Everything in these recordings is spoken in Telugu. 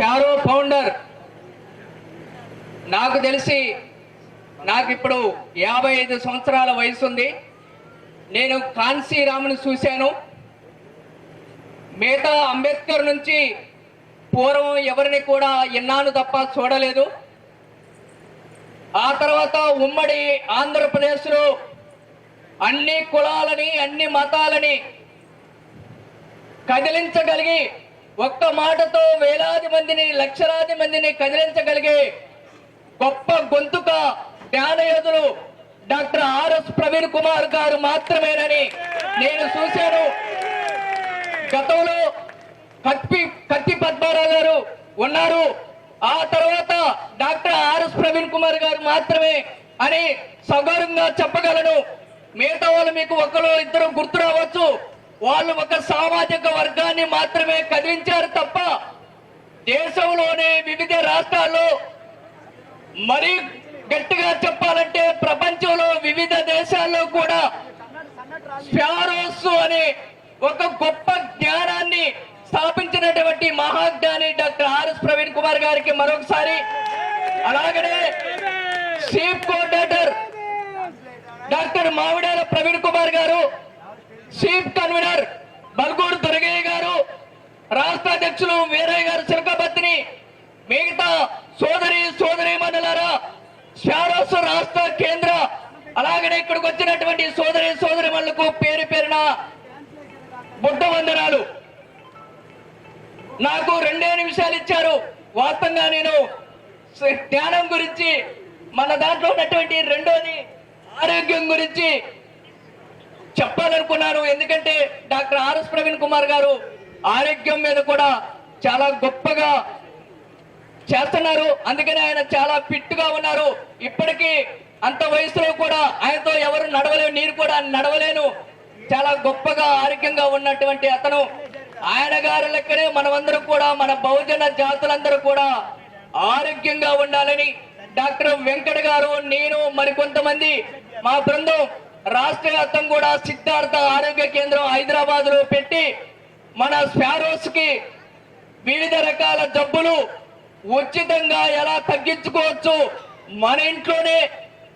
ప్యారో ఫౌండర్. నాకు తెలిసి నాకు ఇప్పుడు యాభై ఐదు సంవత్సరాల వయసు ఉంది నేను కాన్సీరాముని చూశాను. మిగతా అంబేద్కర్ నుంచి పూర్వం ఎవరిని కూడా ఎన్నాను తప్ప చూడలేదు. ఆ తర్వాత ఉమ్మడి ఆంధ్రప్రదేశ్లో అన్ని కులాలని అన్ని మతాలని కదిలించగలిగి ఒక్క మాటతో వేలాది మందిని లక్షలాది మందిని కదిలించగలిగే గొప్ప గొంతుక జ్ఞానయోధులు doctor R S Praveen Kumar garu మాత్రమేనని నేను చూశాను. గతంలో కత్తి కత్తి పద్మారావు గారు ఉన్నారు. ఆ తర్వాత డాక్టర్ ఆర్ఎస్ ప్రవీణ్ కుమార్ గారు మాత్రమే అని సగౌరవంగా చెప్పగలను. మిగతా వాళ్ళు మీకు ఒకరు ఇద్దరు గుర్తు రావచ్చు. వాళ్ళు ఒక సామాజిక వర్గాన్ని మాత్రమే కదిలించారు తప్ప దేశంలోనే వివిధ రాష్ట్రాల్లో మరీ గట్టిగా చెప్పాలంటే ప్రపంచంలో వివిధ దేశాల్లో కూడా స్పారోస్ అనే ఒక గొప్ప జ్ఞానాన్ని స్థాపించినటువంటి మహాజ్ఞాని డాక్టర్ ఆర్ఎస్ ప్రవీణ్ కుమార్ గారికి మరొకసారి. అలాగనే chief coordinator doctor Mavidala Praveen Kumar గారు చీఫ్ కన్వీనర్ బల్గూరు దొరగయ్య రాష్ట్ర అధ్యక్షులు వీరయ్య గారు చిలకబత్తిని మిగతా సోదరి సోదరి మండలారా శారోస్ రాష్ట్ర కేంద్ర అలాగనే ఇక్కడికి వచ్చినటువంటి సోదరి సోదరి మనులకు పేరు పేరున బుద్ధ వందనాలు నాకు రెండే నిమిషాలు ఇచ్చారు. వాస్తవంగా నేను ధ్యానం గురించి మన దాంట్లో ఉన్నటువంటి రెండోది ఆరోగ్యం గురించి చెప్పాలనుకున్నాను. ఎందుకంటే డాక్టర్ ఆర్ఎస్ ప్రవీణ్ కుమార్ గారు ఆరోగ్యం మీద కూడా చాలా గొప్పగా చేస్తున్నారు. అందుకని ఆయన చాలా పిట్టుగా ఉన్నారు. ఇప్పటికీ అంత వయసులో కూడా ఆయనతో ఎవరు నడవలేవు నేను కూడా నడవలేను. చాలా గొప్పగా ఆరోగ్యంగా ఉన్నటువంటి అతను. ఆయన గారి లెక్కనే మనమందరం కూడా మన బహుజన జాతులందరూ కూడా ఆరోగ్యంగా ఉండాలని డాక్టర్ వెంకట గారు నేను మరికొంతమంది. మా బృందం రాష్ట్ర వ్యాప్తం కూడా సిద్ధార్థ ఆరోగ్య కేంద్రం హైదరాబాద్లో పెట్టి మన స్పారోస్కి వివిధ రకాల జబ్బులు ఉచితంగా ఎలా తగ్గించుకోవచ్చు? మన ఇంట్లోనే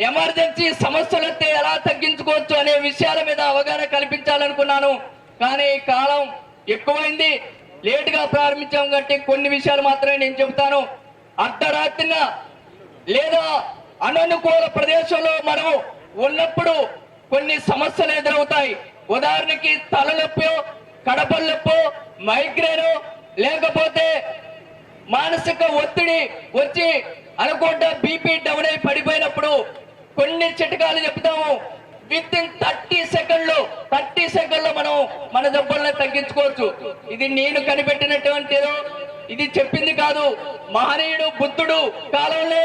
ఎమర్జెన్సీ సమస్యలు వస్తే ఎలా తగ్గించుకోవచ్చు అనే విషయాల మీద అవగాహన కల్పించాలనుకున్నాను. కానీ కాలం ఎక్కువైంది. లేటుగా ప్రారంభించాం కాబట్టి కొన్ని విషయాలు మాత్రమే నేను చెబుతాను. అర్ధరాత్రిన లేదా అననుకూల ప్రదేశంలో మనం ఉన్నప్పుడు కొన్ని సమస్యలు ఎదురవుతాయి. ఉదాహరణకి తలనొప్పి కడపల్లొప్పు నొప్పి మైగ్రేన్ లేకపోతే మానసిక ఒత్తిడి వచ్చి అనుకుంటా బీపీ డౌన్ అయి పడిపోయినప్పుడు కొన్ని చిట్కాలు చెప్తాము. విత్ ఇన్ థర్టీ సెకండ్లు థర్టీ సెకండ్లో మనం మన జబ్బుల్ని తగ్గించుకోవచ్చు. ఇది నేను కనిపెట్టినటువంటి ఇది చెప్పింది కాదు. మహనీయుడు బుద్ధుడు కాలంలో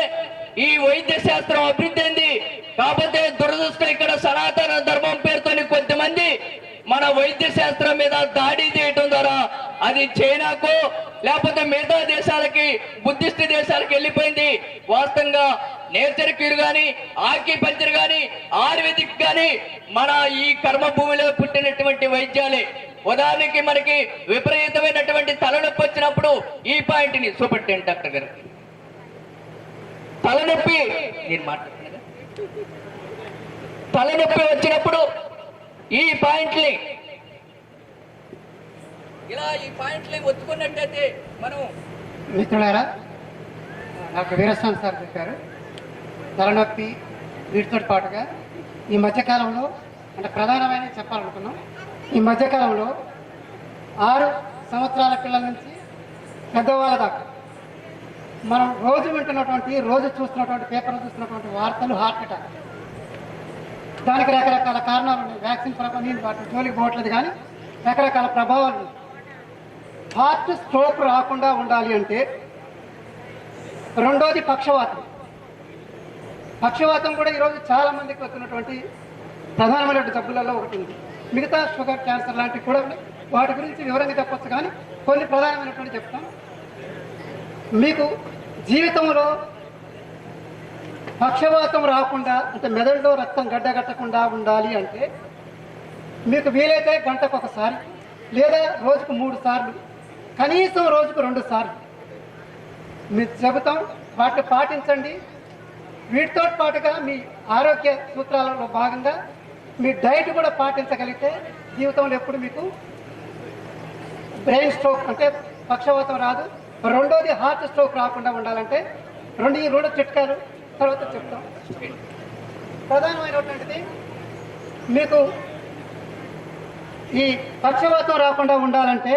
ఈ వైద్య శాస్త్రం అభివృద్ధి అయింది. కాకపోతే దురదృష్టం ఇక్కడ సనాతన ధర్మం పేరుతోని కొంతమంది మన వైద్య శాస్త్రం మీద దాడి చేయటం ద్వారా అది చైనాకు లేకపోతే మిగతా దేశాలకి బుద్ధిస్ట్ దేశాలకు వెళ్ళిపోయింది. వాస్తవంగా నేచర్ క్యూర్ గాని ఆక్యుపంచర్ గాని ఆయుర్వేదిక్ గాని మన ఈ కర్మ భూమిలో పుట్టినటువంటి వైద్యాలే. ఉదాహరణకి మనకి విపరీతమైనటువంటి తలనొప్పి వచ్చినప్పుడు ఈ పాయింట్ని చూపెట్టండి డాక్టర్ గారు. తలనొప్పి నేను మాట్లాడుతున్నా తలనొప్పి వచ్చినప్పుడు ఈ పాయింట్ని ఇలా ఈ పాయింట్ని ఒత్తుకున్నట్టయితే మనం మిత్రులారా డాక్టర్ వీరస్వామి సార్ చెప్పారు. తలనొప్పి వీటితో పాటుగా ఈ మధ్యకాలంలో అంటే ప్రధానమైన చెప్పాలనుకున్నాం. ఈ మధ్యకాలంలో ఆరు సంవత్సరాల పిల్లల నుంచి పెద్దవాళ్ళ దాకా మనం రోజు వింటున్నటువంటి రోజు చూస్తున్నటువంటి పేపర్లు చూస్తున్నటువంటి వార్తలు హార్ట్ అటాక్. దానికి రకరకాల కారణాలు ఉన్నాయి. వ్యాక్సిన్ ప్రభావం వాటి జోలికి పోవట్లేదు కానీ రకరకాల ప్రభావాలు ఉన్నాయి. హార్ట్ స్ట్రోక్ రాకుండా ఉండాలి అంటే రెండోది పక్షవాతం. పక్షవాతం కూడా ఈరోజు చాలా మందికి వస్తున్నటువంటి ప్రధానమైనటువంటి జబ్బులలో ఒకటి ఉంది. మిగతా షుగర్ క్యాన్సర్ లాంటివి కూడా ఉన్నాయి. వాటి గురించి వివరంగా చెప్పొచ్చు కానీ కొన్ని ప్రధానమైనటువంటి చెప్తాం మీకు జీవితంలో పక్షవాతం రాకుండా అంటే మెదడులో రక్తం గడ్డగట్టకుండా ఉండాలి అంటే మీకు వీలైతే గంటకు ఒకసారి లేదా రోజుకు మూడు సార్లు కనీసం రోజుకు రెండు సార్లు. మీరు చెబుతాం వాటిని పాటించండి. వీటితో పాటుగా మీ ఆరోగ్య సూత్రాలలో భాగంగా మీ డైట్ కూడా పాటించగలిగితే జీవితంలో ఎప్పుడు మీకు బ్రెయిన్ స్ట్రోక్ అంటే పక్షవాతం రాదు. రెండోది హార్ట్ స్ట్రోక్ రాకుండా ఉండాలంటే రెండు ఈ రెండు చిట్కాలు తర్వాత చెప్తాం. ప్రధానమైనటువంటిది మీకు ఈ పక్షవాతం రాకుండా ఉండాలంటే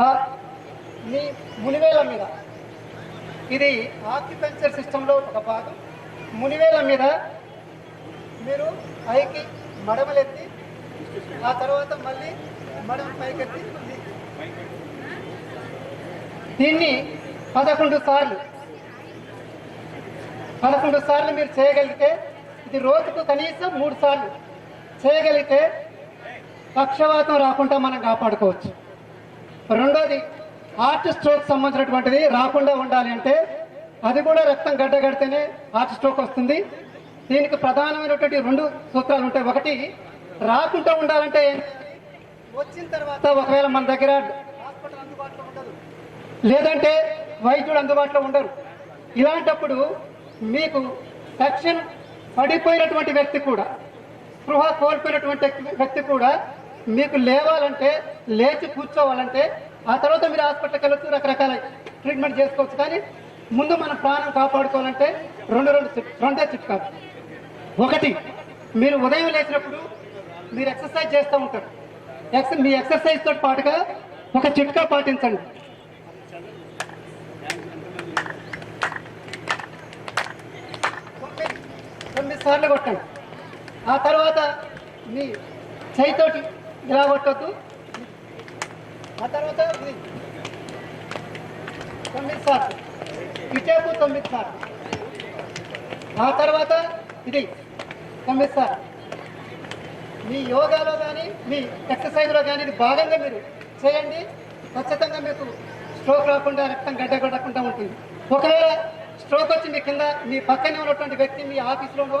ఆ మీ మునివేల మీద ఇది ఆక్యుపెన్చర్ సిస్టంలో ఒక భాగం. మునివేల మీద మీరు పైకి మడమలెత్తి ఆ తర్వాత మళ్ళీ మడమ పైకెత్తి దీన్ని పదకొండు సార్లు పదకొండు సార్లు మీరు చేయగలిగితే ఇది రోజుకు కనీసం మూడు సార్లు చేయగలిగితే పక్షవాతం రాకుండా మనం కాపాడుకోవచ్చు. రెండోది హార్ట్ స్ట్రోక్ సంబంధించినటువంటిది రాకుండా ఉండాలి అంటే అది కూడా రక్తం గడ్డగడితేనే హార్ట్ స్ట్రోక్ వస్తుంది. దీనికి ప్రధానమైనటువంటి రెండు సూత్రాలు ఉంటాయి. ఒకటి రాకుండా ఉండాలంటే ఏం వచ్చిన తర్వాత ఒకవేళ మన దగ్గర అందుబాటులో లేదంటే వైద్యుడు అందుబాటులో ఉండరు. ఇలాంటప్పుడు మీకు తక్షణం పడిపోయినటువంటి వ్యక్తి కూడా స్పృహ కోల్పోయినటువంటి వ్యక్తి కూడా మీకు లేవాలంటే లేచి కూర్చోవాలంటే ఆ తర్వాత మీరు హాస్పిటల్కి వెళ్ళొచ్చు రకరకాల ట్రీట్మెంట్ చేసుకోవచ్చు. కానీ ముందు మన ప్రాణం కాపాడుకోవాలంటే రెండు రెండు చిట్- రెండే చిట్కాలు. ఒకటి మీరు ఉదయం లేచినప్పుడు మీరు ఎక్సర్సైజ్ చేస్తూ ఉంటారు. ఎక్స మీ ఎక్సర్సైజ్తో పాటుగా ఒక చిట్కా పాటించండి. తొమ్మిది సార్లు కొట్టండి. ఆ తర్వాత మీ చేయితోటి ఇలా కొట్టద్దు. ఆ తర్వాత ఇది తొమ్మిది సార్లు. ఇటేపు తొమ్మిది సార్లు. ఆ తర్వాత ఇది తొమ్మిది సార్లు. మీ యోగాలో కానీ మీ ఎక్సర్సైజ్లో కానీ ఇది భాగంగా మీరు చేయండి. ఖచ్చితంగా మీకు స్ట్రోక్ రాకుండా రక్తం గడ్డ కొట్టకుండా ఉంటుంది. ఒకవేళ స్ట్రోక్ వచ్చింది మీ కింద మీ పక్కనే ఉన్నటువంటి వ్యక్తి మీ ఆఫీస్లోనో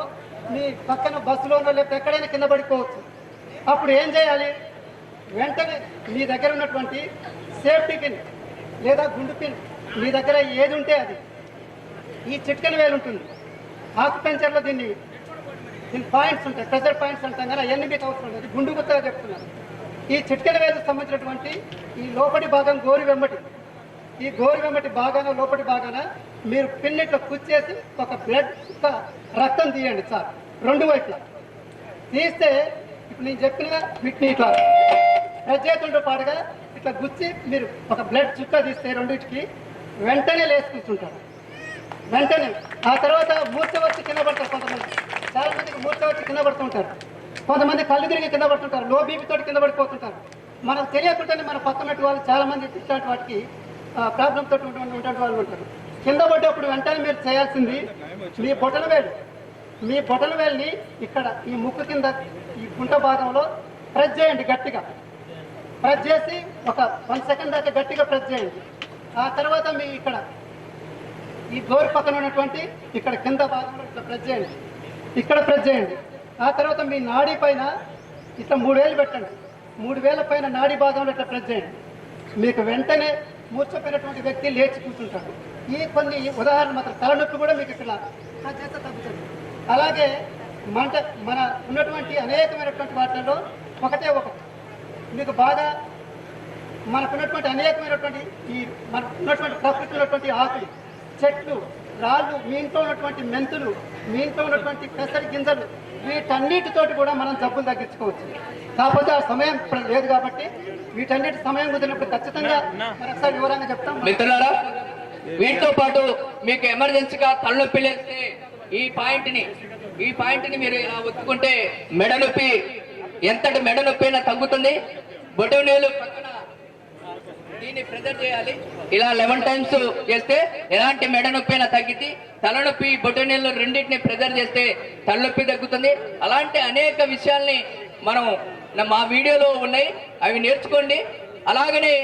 మీ పక్కన బస్సులోనో లేకపోతే ఎక్కడైనా కింద పడిపోవచ్చు. అప్పుడు ఏం చేయాలి? వెంటనే మీ దగ్గర ఉన్నటువంటి సేఫ్టీ పిన్ లేదా గుండు పిన్ మీ దగ్గర ఏది ఉంటే అది. ఈ చిట్కన వేలు ఉంటుంది ఆకుపెంచర్లో దీన్ని దీని పాయింట్స్ ఉంటాయి ప్రెషర్ పాయింట్స్ అంటాం కానీ అవన్నీ మీకు అవసరం లేదు. గుండు గుత్తగా చెప్తున్నాను. ఈ చిట్కల వేలకు సంబంధించినటువంటి ఈ లోపటి భాగం గోరు వెంబటి. ఈ గోరు వెంబటి భాగాన లోపటి భాగాన మీరు పిన్నిట్లో కుచ్చేసి ఒక బ్లడ్ రక్తం తీయండి సార్. రెండు వైపులా. తీస్తే ఇప్పుడు నేను చెప్పిన వీటిని ఇట్లా ప్రత్యేకంతో పాటుగా ఇట్లా గుచ్చి మీరు ఒక బ్లడ్ చుక్క తీస్తే రెండింటికి వెంటనే లేచి కూర్చుంటారు. వెంటనే. ఆ తర్వాత మూర్చ వచ్చి కింద పడతారు కొంతమంది. చాలా మందికి మూర్చ వచ్చి కింద పడుతుంటారు. కొంతమంది కళ్ళు తిరిగి కింద పడుతుంటారు. లో బీపీతో కిందపడిపోతుంటారు కింద పడిపోతుంటారు. మనకు తెలియకుండానే మన పక్కన వాళ్ళు చాలా మంది ఇట్లాంటి వాటికి ప్రాబ్లం తోటి ఉంటు- ఉన్నటువంటి వాళ్ళు ఉంటారు. కింద పడ్డప్పుడు వెంటనే మీరు చేయాల్సింది మీ పొటల వేలు. మీ పొటల వేలిని ఇక్కడ ఈ ముక్కు కింద ఈ గుంట భాగంలో ప్రెస్ చేయండి గట్టిగా. ప్రెస్ చేసి ఒక వన్ సెకండ్ దాకా గట్టిగా ప్రెస్ చేయండి. ఆ తర్వాత మీ ఇక్కడ ఈ గోరు పక్కన ఉన్నటువంటి ఇక్కడ కింద భాగంలో ఇట్లా ప్రెస్ చేయండి. ఇక్కడ ప్రెస్ చేయండి. ఆ తర్వాత మీ నాడీ పైన ఇట్లా మూడు వేలు పెట్టండి. మూడు వేల పైన నాడీ భాగంలో ఇట్లా ప్రెస్ చేయండి. మీకు వెంటనే మూర్చపోయినటువంటి వ్యక్తి లేచి కూర్చుంటాడు. ఈ కొన్ని ఉదాహరణ మాత్రం తలనొప్పి కూడా మీకు ఇట్లా ప్రెస్ చేస్తే తగ్గుతుంది అలాగే మంట మన ఉన్నటువంటి అనేకమైనటువంటి వాటిల్లో ఒకటే ఒకటి మీకు బాగా మనకున్నటువంటి అనేకమైనటువంటి ఈ మన ఉన్నటువంటి ప్రకృతి ఉన్నటువంటి ఆకులు చెట్లు రాళ్ళు మీ ఇంట్లో ఉన్నటువంటి మెంతులు మీ ఇంట్లో ఉన్నటువంటి పెసరి గింజలు వీటన్నిటితోటి కూడా మనం జబ్బులు తగ్గించుకోవచ్చు. కాకపోతే ఆ సమయం లేదు కాబట్టి వీటన్నిటి సమయం కుదిరినప్పుడు ఖచ్చితంగా మరొకసారి వివరంగా చెప్తాం. మిత్రులారా వీటితో పాటు మీకు ఎమర్జెన్సీగా తలనొప్పి లేస్తే ఈ పాయింట్ని ఈ పాయింట్ని మీరు ఇలా ఒత్తుకుంటే మెడ నొప్పి ఎంతటి మెడ నొప్పి అయినా తగ్గుతుంది. బొటవ నీళ్ళు పక్కన దీన్ని ప్రెజర్ చేయాలి. ఇలా లెవెన్ టైమ్స్ చేస్తే ఎలాంటి మెడ నొప్పి అయినా తగ్గిద్ది. తలనొప్పి బొటనీళ్ళు రెండింటిని ప్రెజర్ చేస్తే తలనొప్పి తగ్గుతుంది. అలాంటి అనేక విషయాల్ని మనం మా వీడియోలో ఉన్నాయి. అవి నేర్చుకోండి. అలాగనే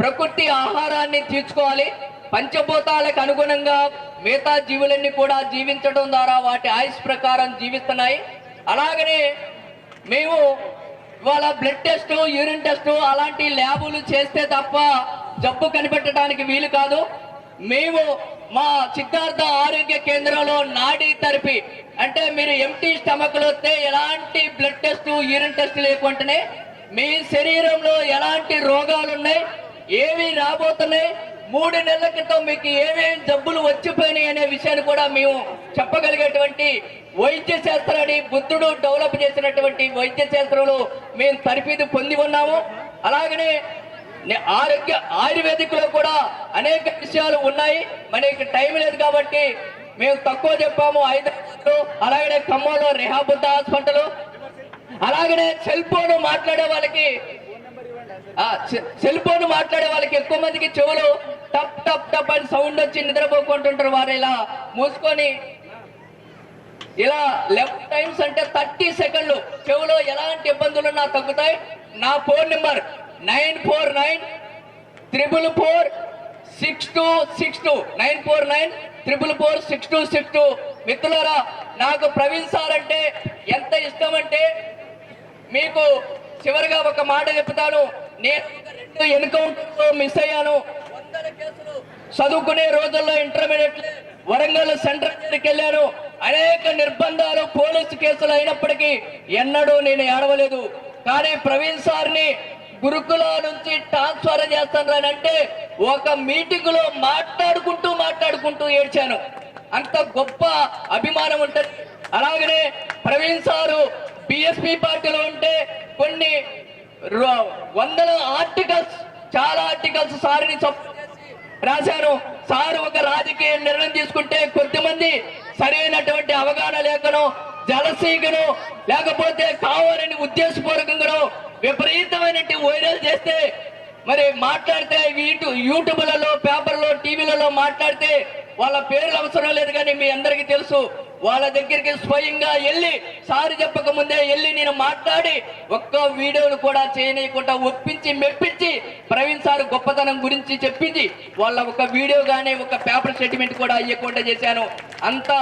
ప్రకృతి ఆహారాన్ని తీర్చుకోవాలి. పంచభూతాలకు అనుగుణంగా మిగతా జీవులన్నీ కూడా జీవించడం ద్వారా వాటి ఆయుష్ ప్రకారం జీవిస్తున్నాయి. అలాగనే మేము ఇవాళ బ్లడ్ టెస్ట్ యూరిన్ టెస్ట్ అలాంటి ల్యాబులు చేస్తే తప్ప జబ్బు కనిపెట్టడానికి వీలు కాదు. మేము మా సిద్ధార్థ ఆరోగ్య కేంద్రంలో నాడీ థెరపీ అంటే మీరు ఎంటీ స్టమక్లో వస్తే ఎలాంటి బ్లడ్ టెస్ట్ యూరిన్ టెస్ట్ లేకుంటేనే మీ శరీరంలో ఎలాంటి రోగాలు ఉన్నాయి ఏవి రాబోతున్నాయి మూడు నెలల క్రితం మీకు ఏమేమి జబ్బులు వచ్చిపోయినాయి అనే విషయాన్ని కూడా మేము చెప్పగలిగేటువంటి వైద్య శాస్త్రాన్ని బుద్ధుడు డెవలప్ చేసినటువంటి వైద్య శాస్త్రంలో మేము తరఫీదు పొంది ఉన్నాము. అలాగనే ఆరోగ్య ఆరోగ్య ఆయుర్వేదిక్లో కూడా అనేక విషయాలు ఉన్నాయి. మనకి టైం లేదు కాబట్టి మేము తక్కువ చెప్పాము. హైదరాబాద్ అలాగనే ఖమ్మంలో రిహాబుద్ద హాస్పిటల్ అలాగనే సెల్ ఫోన్ మాట్లాడే వాళ్ళకి సెల్ ఫోన్ మాట్లాడే వాళ్ళకి ఎక్కువ మందికి చెవులు టప్ టప్ టప్ అని సౌండ్ వచ్చి నిద్రపోకుంటుంటారు వారు ఇలా మూసుకొని. ఇలా లెఫ్ట్ టైమ్స్ అంటే థర్టీ సెకండ్లు చెవులో ఎలాంటి ఇబ్బందులు నా తగ్గుతాయి. నా phone number nine four nine triple four six two six two nine four nine triple four six two six two మిత్రులరా నాకు ప్రవీణ్ సార్ అంటే ఎంత ఇష్టం అంటే మీకు చివరిగా ఒక మాట చెప్తాను. నేను రెండు ఎన్కౌంటర్ మిస్ అయ్యాను. వందల కేసులు చదువుకునే రోజుల్లో ఇంటర్మీడియట్ వరంగల్ సెంటర్ దగ్గరికి వెళ్ళాను. అనేక నిర్బంధాలు పోలీసు కేసులు అయినప్పటికీ ఎన్నడూ నేను ఏడవలేదు. కానీ ప్రవీణ్ సార్ని గురుకుల నుంచి ట్రాన్స్ఫర్ చేస్తాను అంటే ఒక మీటింగ్లో మాట్లాడుకుంటూ మాట్లాడుకుంటూ ఏడ్చాను. అంత గొప్ప అభిమానం ఉంటది. అలాగనే ప్రవీణ్ సారు బిఎస్పి పార్టీలో ఉంటే కొన్ని వందల ఆర్టికల్స్ చాలా ఆర్టికల్స్ సారిని చేసి రాశాను. సారు ఒక రాజకీయ నిర్ణయం తీసుకుంటే కొద్దిమంది సరైనటువంటి అవగాహన లేకను జలసీగను లేకపోతే కావాలని ఉద్దేశపూర్వకంగానో విపరీతమైన వైరల్ చేస్తే మరి మాట్లాడితే యూట్యూబ్లలో పేపర్లో టీవీలలో మాట్లాడితే వాళ్ళ పేర్లు అవసరం లేదు కానీ మీ అందరికీ తెలుసు వాళ్ళ దగ్గరికి స్వయంగా వెళ్ళి సారి చెప్పక ముందే వెళ్ళి నేను మాట్లాడి ఒక్క వీడియోలు కూడా చేయనీయకుండా ఒప్పించి మెప్పించి ప్రవీణ్ సార్ గొప్పతనం గురించి చెప్పింది. వాళ్ళ ఒక వీడియో కానీ ఒక పేపర్ స్టేట్మెంట్ కూడా అయ్యకుండా చేశాను. అంత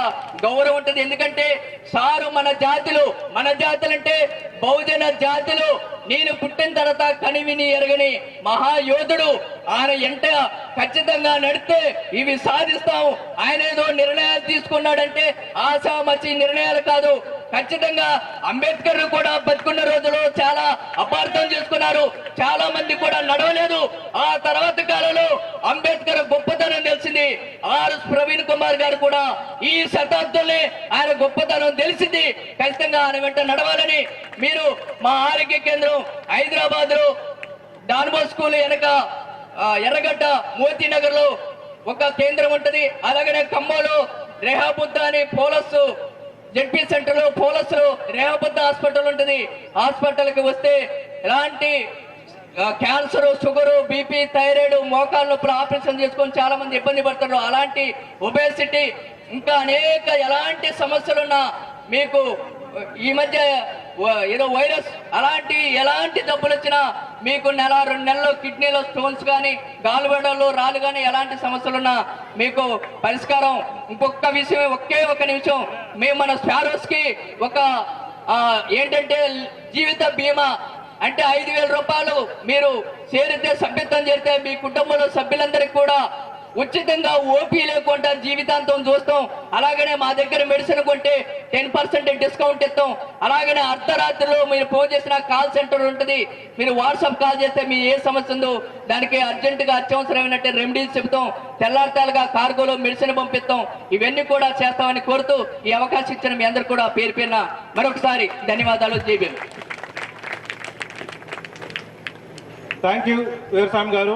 గౌరవం ఉంటుంది. ఎందుకంటే సారు మన జాతిలో మన జాతులంటే బహుజన జాతిలో నేను పుట్టిన తర్వాత కనివిని ఎరగని మహాయోధుడు ఆయన ఎంట ఖచ్చితంగా నడితే ఇవి సాధిస్తాం ఆయన ఏదో నిర్ణయాలు తీసుకున్నాడంటే ఆశామచి నిర్ణయాలు కాదు. ఖచ్చితంగా అంబేద్కర్ కూడా బతుకున్న రోజులో చాలా అపార్థం చేసుకున్నారు. చాలా మంది కూడా నడవలేదు. ఆ తర్వాత కాలంలో అంబేద్కర్ గొప్పతనం తెలిసింది. ఆర్ ప్రవీణ్ కుమార్ గారు కూడా ఈ శతాబ్దంలో ఆయన గొప్పతనం తెలిసింది. ఖచ్చితంగా ఆయన వెంట నడవాలని మీరు మా ఆరోగ్య కేంద్రం హైదరాబాద్లో డాన్బో స్కూల్ వెనక ఎర్రగడ్డ మోతీ నగర్లో ఒక కేంద్రం ఉంటది. అలాగనే ఖమ్మంలో రేహాబుద్ద అని పోలస్ జడ్పీ సెంటర్లో పోలస్లో రేవబద్ద హాస్పిటల్ ఉంటుంది. హాస్పిటల్కి వస్తే ఎలాంటి క్యాన్సర్ షుగర్ బీపీ థైరాయిడ్ మోకాళ్ళ నొప్పులు ఆపరేషన్ చేసుకొని చాలా మంది ఇబ్బంది పడుతున్నారు. అలాంటి ఒబేసిటీ ఇంకా అనేక ఎలాంటి సమస్యలున్నా మీకు ఈ మధ్య ఏదో వైరస్ అలాంటి ఎలాంటి జబ్బులు వచ్చినా మీకు నెల రెండు నెలల్లో కిడ్నీలో స్టోన్స్ కానీ గాలిబెడలు రాళ్ళు కానీ ఎలాంటి సమస్యలున్నా మీకు పరిష్కారం ఇంకొక విషయం ఒకే ఒక నిమిషం. మేము మన స్పారోస్కి ఒక ఏంటంటే జీవిత బీమా. అంటే ఐదు వేల రూపాయలు మీరు చేరితే సభ్యత్వం చేరితే మీ కుటుంబంలో సభ్యులందరికీ కూడా ఉచితంగా ఓపీ లేకుండా జీవితాంతం చూస్తాం. అలాగనే మా దగ్గర మెడిసిన్ కొంటే టెన్ పర్సెంట్ డిస్కౌంట్ ఇస్తాం. అలాగనే అర్ధరాత్రిలో మీరు ఫోన్ చేసిన కాల్ సెంటర్ ఉంటుంది. మీరు వాట్సాప్ కాల్ చేస్తే మీ ఏ సమస్య ఉందో దానికి అర్జెంటుగా అత్యవసరమైనట్టు రెమెడీస్ చెబుతాం. తెల్లార్తాలుగా కార్గోలో మెడిసిన్ పంపిస్తాం. ఇవన్నీ కూడా చేస్తామని కోరుతూ ఈ అవకాశం ఇచ్చిన మీ అందరు కూడా పేరు పేరున మరొకసారి ధన్యవాదాలు. జీబీ థ్యాంక్ యూ వీరస్వామి గారు.